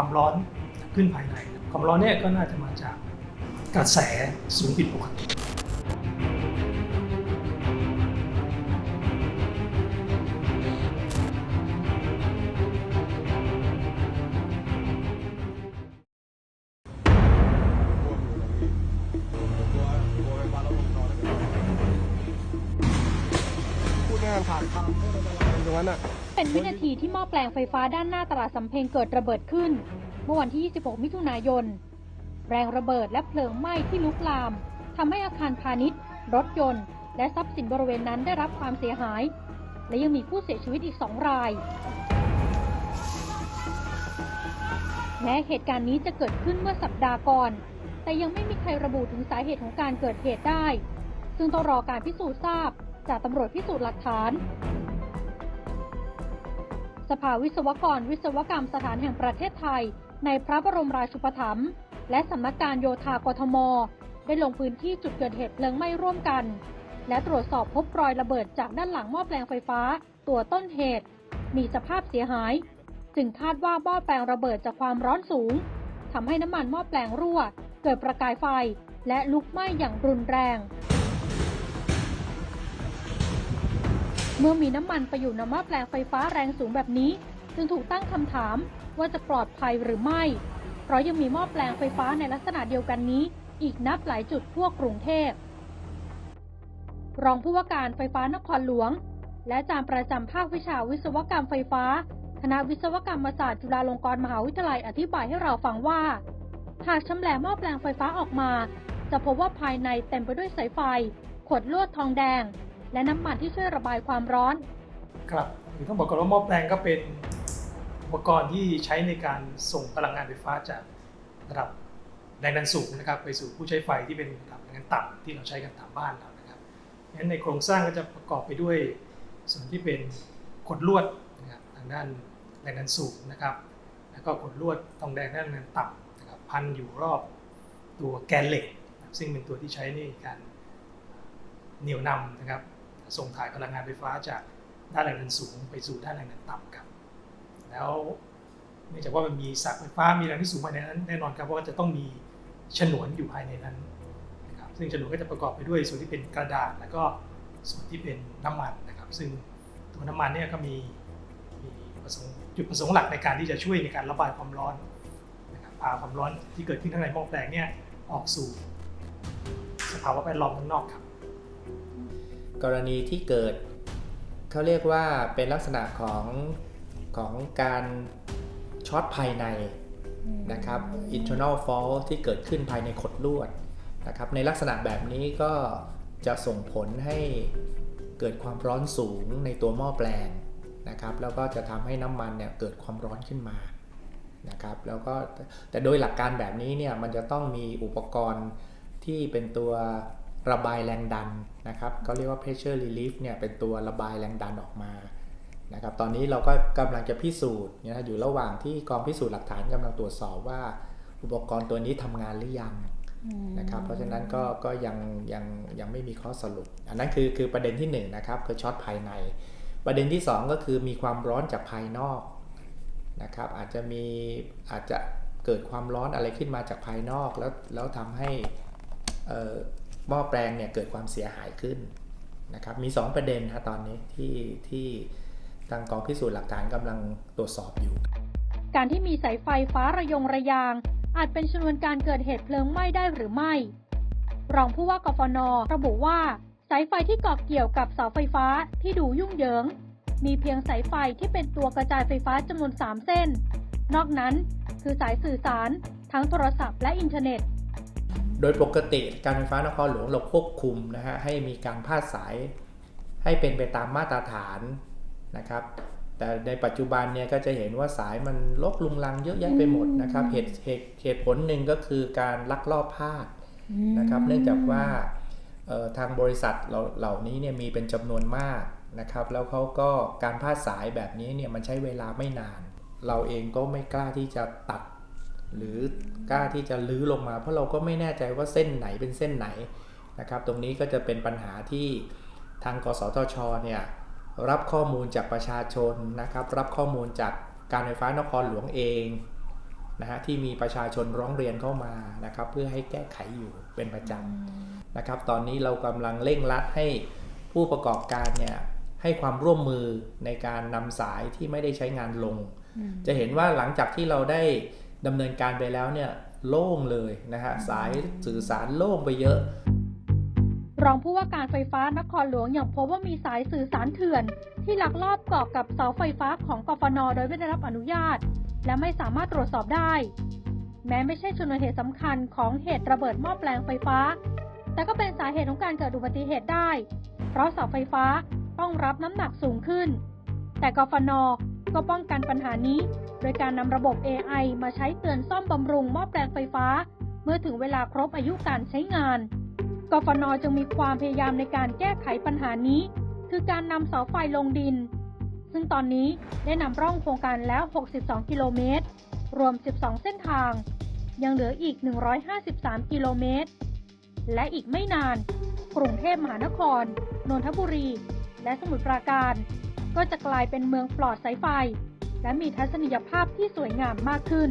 ความร้อนขึ้นภายใน ความร้อนเนี่ยก็น่าจะมาจากกระแสสูงผิดปกติพูดง่ายๆผ่านทางพูดอะไรตรงนั้นอะ เป็นวินาทีที่หม้อแปลงไฟฟ้าด้านหน้าตลาดสำเพ็งเกิดระเบิดขึ้น เมื่อวันที่ 26 มิถุนายน แรงระเบิดและเพลิงไหม้ที่ลุกลามทำให้อาคารพาณิชย์ รถยนต์ และทรัพย์สินบริเวณนั้นได้รับความเสียหาย และยังมีผู้เสียชีวิตอีกสองรายแม้เหตุการณ์นี้จะเกิดขึ้นเมื่อสัปดาห์ก่อน แต่ยังไม่มีใครระบุถึงสาเหตุของการเกิดเหตุได้ ซึ่งต้องรอการพิสูจน์ทราบ จากตำรวจพิสูจน์หลักฐาน สภาวิศวกรวิศวกรรมสถานแห่งประเทศไทย ในพระบรมราชูปถัมภ์และสำนักการโยธากทม ได้ลงพื้นที่จุดเกิดเหตุเพลิงไหม้ร่วมกัน และตรวจสอบพบรอยระเบิดจากด้านหลังหม้อแปลงไฟฟ้า ตัวต้นเหตุ มีสภาพเสียหาย จึงคาดว่าหม้อแปลงระเบิดจากความร้อนสูงทำให้น้ำมันหม้อแปลงรั่ว เกิดประกายไฟและลุกไหม้อย่างรุนแรง เมื่อมีน้ำมันไปอยู่ในหม้อแปลงไฟฟ้าแรงสูงแบบนี้ จึงถูกตั้งคำถามว่าจะปลอดภัยหรือไม่ เพราะยังมีหม้อแปลงไฟฟ้าในลักษณะเดียวกันนี้ อีกนับหลายจุดทั่วกรุงเทพ รองผู้ว่าการไฟฟ้านครหลวง และอาจารย์ประจำภาควิชาวิศวกรรมไฟฟ้า คณะวิศวกรรมศาสตร์จุฬาลงกรณ์มหาวิทยาลัยอธิบายให้เราฟังว่า หากชำแหละหม้อแปลงไฟฟ้าออกมา จะพบว่าภายในเต็มไปด้วยสายไฟขวดลวดทองแดง และน้ำมันที่ช่วยระบายความร้อน ครับคือต้องบอกก่อนว่าหม้อแปลงก็เป็นอุปกรณ์ที่ใช้ในการส่งพลังงานไฟฟ้าจากระดับแรงดันสูงนะครับ ไปสู่ผู้ใช้ไฟที่เป็นระดับแรงดันต่ำที่เราใช้กันตามบ้านเรานะครับงั้นในโครงสร้างก็จะประกอบไปด้วยส่วนที่เป็นขดลวดนะครับทางด้านแรงดันสูงนะครับ แล้วก็ขดลวดทองแดงด้านแรงดันต่ำนะครับพันอยู่รอบตัวแกนเหล็กนะครับซึ่งเป็นตัวที่ใช้ในการเหนี่ยวนำนะครับ ส่งถ่ายพลังงานไฟฟ้าจากด้านแรงดันสูงไปสู่ด้านแรงดันต่ำครับ แล้วเนื่องจากว่ามันมีสายไฟฟ้ามีแรงที่สูงภายในนั้นแน่นอนครับว่าจะต้องมีฉนวนอยู่ภายในนั้นนะครับซึ่งฉนวนก็จะประกอบไปด้วยส่วนที่เป็นกระดาษ แล้วก็ส่วนที่เป็นน้ำมันนะครับ ซึ่งตัวน้ำมันเนี่ยก็มีมีประสงค์จุดประสงค์หลักในการที่จะช่วยในการระบายความร้อนนะครับพาความร้อนที่เกิดขึ้นข้างในหม้อแปลงเนี่ยออกสู่สภาวะแวดล้อมข้างนอกครับ กรณีที่เกิดเขาเรียกว่าเป็นลักษณะของของการช็อตภายในนะครับ internal fault ที่เกิดขึ้นภายในขดลวดนะครับในลักษณะแบบนี้ก็จะส่งผลให้เกิดความร้อนสูงในตัวหม้อแปลงนะครับ แล้วก็จะทำให้น้ำมันเนี่ยเกิดความร้อนขึ้นมานะครับ แล้วก็แต่โดยหลักการแบบนี้เนี่ยมันจะต้องมีอุปกรณ์ที่เป็นตัว ระบายแรงดันนะครับก็เรียกว่า pressure relief เนี่ยเป็นตัวระบายแรงดันออกมานะครับตอนนี้เราก็กำลังจะพิสูจน์นะอยู่ระหว่างที่กองพิสูจน์หลักฐานกำลังตรวจสอบว่า อุปกรณ์ตัวนี้ทำงานหรือยังนะครับเพราะฉะนั้นก็ก็ยังยังยังไม่มีข้อสรุป อันนั้นคือคือประเด็นที่1นงนะครับคือช็อตภายใน ประเด็นที่ 2 ก็คือมีความร้อนจากภายนอกนะครับอาจจะมีอาจจะเกิดความร้อนอะไรขึ้นมาจากภายนอก แล้วแล้วทำให้อ่อ หม้อแปลงเนี่ยเกิดความเสียหายขึ้นนะครับมี 2 ประเด็นนะตอนนี้ที่ที่ทางกองพิสูจน์หลักฐานกำลังตรวจสอบอยู่ การที่มีสายไฟฟ้าระยงระยาง อาจเป็นชนวนการเกิดเหตุเพลิงไหม้ได้หรือไม่ รองผู้ว่ากฟนระบุว่าสายไฟที่เกาะเกี่ยวกับเสาไฟฟ้าที่ดูยุ่งเหยิง มีเพียงสายไฟที่เป็นตัวกระจายไฟฟ้าจำนวน 3 เส้น นอกนั้นคือสายสื่อสาร ทั้งโทรศัพท์และอินเทอร์เน็ต โดยปกติการไฟฟ้านครหลวงเราควบคุมนะฮะให้มีการพาดสายให้เป็นไปตามมาตรฐานนะครับ แต่ในปัจจุบันเนี่ยก็จะเห็นว่าสายมันลกลุงลังเยอะแยะไปหมดนะครับเหตุเหตุเหตุผลหนึ่งก็คือการลักลอบพาดนะครับ เนื่องจากว่าเอ่อทางบริษัทเราเหล่านี้เนี่ยมีเป็นจำนวนมากนะครับ แล้วเขาก็การพาดสายแบบนี้เนี่ยมันใช้เวลาไม่นาน เราเองก็ไม่กล้าที่จะตัด หรือกล้าที่จะลื้อลงมา เพราะเราก็ไม่แน่ใจว่าเส้นไหนเป็นเส้นไหนนะครับตรงนี้ก็จะเป็นปัญหาที่ทางกสทชเนี่ยรับข้อมูลจากประชาชนนะครับ รับข้อมูลจากการไฟฟ้านครหลวงเองนะฮะที่มีประชาชนร้องเรียนเข้ามานะครับ เพื่อให้แก้ไขอยู่เป็นประจำนะครับ ตอนนี้เรากำลังเร่งรัดให้ผู้ประกอบการเนี่ยให้ความร่วมมือในการนำสายที่ไม่ได้ใช้งานลง จะเห็นว่าหลังจากที่เราได้ ดำเนินการไปแล้วเนี่ยโล่งเลยนะฮะสายสื่อสารโล่งไปเยอะรองผู้ว่าการไฟฟ้านครหลวงยังพบว่ามีสายสื่อสารเถื่อน ที่ลักลอบเกาะกับเสาไฟฟ้าของกฟนโดยไม่ได้รับอนุญาต และไม่สามารถตรวจสอบได้ แม้ไม่ใช่ชนวนเหตุสำคัญของเหตุระเบิดหม้อแปลงไฟฟ้า แต่ก็เป็นสาเหตุของการเกิดอุบัติเหตุได้ เพราะเสาไฟฟ้าต้องรับน้ำหนักสูงขึ้น แต่กฟน ก็ป้องกันปัญหานี้ โดยการนำระบบ AI มาใช้เตือนซ่อมบำรุงหม้อแปลงไฟฟ้า เมื่อถึงเวลาครบอายุการใช้งาน กฟนจึงมีความพยายามในการแก้ไขปัญหานี้ คือการนำเสาไฟลงดิน ซึ่งตอนนี้ได้นำร่องโครงการแล้ว 62 กิโลเมตร รวม 12 เส้นทาง ยังเหลืออีก 153 กิโลเมตร และอีกไม่นาน กรุงเทพมหานคร นนทบุรี และสมุทรปราการ ก็จะกลายเป็นเมืองปลอดสายไฟ และมีทัศนียภาพที่สวยงามมากขึ้น